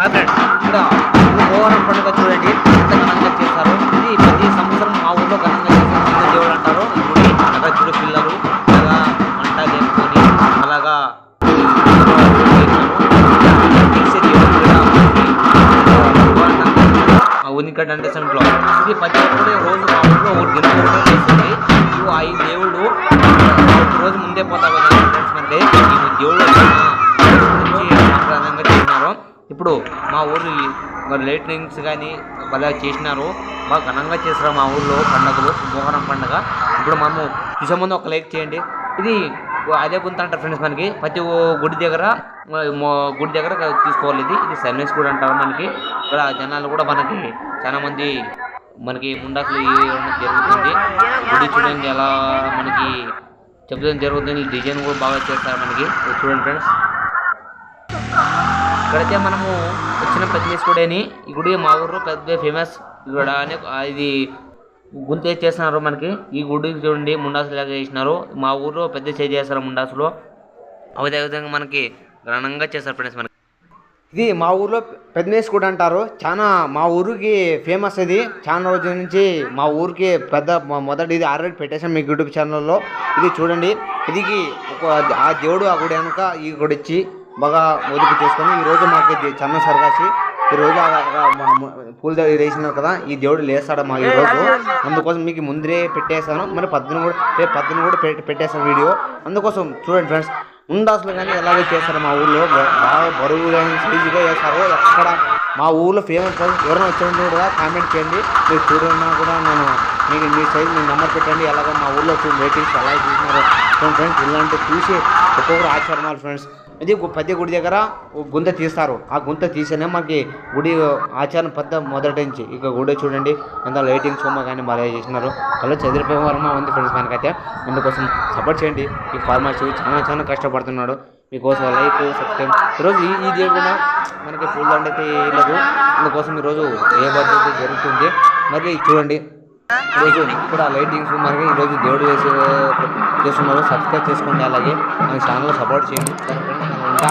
Hundred. Friends ఇక్కడ ఓవరం పండుగ చూడండి. ఎంత ఘనంగా చేస్తారు ఇది ప్రతి సంవత్సరం మా ఊళ్ళో ఘనంగా చేస్తారు దేవుడు అంటారు. ఈ గుడి అలాగా చూడు పిల్లలు అలాగా మంట చేసుకొని అలాగా తీసే అంటే సెంట్లో ఇది ప్రతి ఒక్కరు రోజు మా ఊళ్ళో ఒక దిన చేస్తుంది. ఇవి ఆ ఈ దేవుడు ఒక రోజు ముందే పోతా కదా ఫ్రెండ్స్ అంటే. ఈ దేవుడు ఇప్పుడు మా ఊరు మరి లైటింగ్స్ కానీ బాగా చేసినారు. బాగా ఘనంగా చేస్తారు మా ఊళ్ళో పండుగలు మోహరం పండుగ. ఇప్పుడు మనము చూసే ముందు ఒక లైక్ చేయండి. ఇది అదే గుంత అంటారు ఫ్రెండ్స్ మనకి. ప్రతి ఓ గుడి దగ్గర గుడి దగ్గర తీసుకోవాలి ఇది. ఇది సర్వీస్ కూడా అంటారు మనకి. ఇక్కడ జనాలు కూడా మనకి చాలా మంది మనకి ముండాకులు జరుగుతుంది. గుడి చూడండి ఎలా మనకి చెప్పడం జరుగుతుంది. డిజైన్ కూడా బాగా చేస్తారు మనకి. చూడండి ఫ్రెండ్స్ ఇక్కడైతే మనము వచ్చిన పెద్ద కూడాని ఈ గుడి మా ఊర్లో పెద్ద ఫేమస్ ఇక్కడ అనే ఇది గుంత చేస్తున్నారు మనకి. ఈ గుడి చూడండి ముండాసులు లాగా చేసినారు. మా ఊర్లో పెద్ద చేసి చేస్తారు ముండాసులో. అదే విధంగా మనకి ఘనంగా చేస్తారు ఫ్రెండ్స్ మనకి. ఇది మా ఊర్లో పెద్దనేసి గుడి అంటారు. చాలా మా ఊరికి ఫేమస్ ఇది. చాలా రోజుల నుంచి మా ఊరికి పెద్ద మొదటి ఇది ఆల్రెడీ పెట్టేసాం మీ యూట్యూబ్ ఛానల్లో. ఇది చూడండి. ఇది ఒక ఆ దేవుడు ఆ గుడి వెనక ఈ గుడి ఇచ్చి బాగా ఒదుపు చేసుకొని ఈరోజు మాకు చన్న సరగాసి ఈరోజు పూల దగ్గర వేసినారు కదా ఈ దేవుడు లేస్తాడు మా ఈరోజు అందుకోసం మీకు ముందరే పెట్టేశాను. మరి పద్దెనిమిది కూడా రేపు పద్దెనిమిది కూడా పెట్టి పెట్టేసాను వీడియో. అందుకోసం చూడండి ఫ్రెండ్స్ ఉండాసులు కానీ ఎలాగో చేస్తారు మా ఊళ్ళో బాగా బరువు కానీ సైజుగా చేస్తారు ఎక్కడ మా ఊళ్ళో ఫేమస్ ఎవరైనా వచ్చి కూడా కామెంట్ చేయండి. మీరు చూడన్నా కూడా నేను మీకు మీ సైజ్ మీ నెంబర్ పెట్టండి. ఎలాగో మా ఊళ్ళో వెయిటింగ్స్ ఎలా చూసినారో. ఫ్రెండ్స్ ఇలాంటి చూసి ఒక్కొక్కరు ఆచరణాలు ఫ్రెండ్స్ ఇది పెద్ద గుడి దగ్గర గుంత తీస్తారు. ఆ గుంత తీసేనే మాకు గుడి ఆచారం పెద్ద మొదటి నుంచి. ఇక గుడి చూడండి. ఎంత లైటింగ్ సోమ కానీ బాగా చేసినారు. అలా చదిరిపోయే వరమ ఉంది ఫ్రెండ్స్ మనకైతే. అందుకోసం సపోర్ట్ చేయండి. ఈ ఫార్మర్స్ చాలా చాలా కష్టపడుతున్నాడు. మీకోసం లైక్ సబ్స్క్రైబ్ ఈరోజు ఈ ఈ కూడా మనకి పూలదండ అయితే లేదు. అందుకోసం ఈరోజు ఏ పద్ధతి జరుగుతుంది? మరి చూడండి. ఈరోజు ఇప్పుడు ఆ లైటింగ్స్ మనకి ఈరోజు దేవుడు చేసే చేస్తున్నారు సబ్స్క్రైబ్ చేసుకోండి అలాగే మన ఛానల్ సపోర్ట్ చేయండి. ఇంకా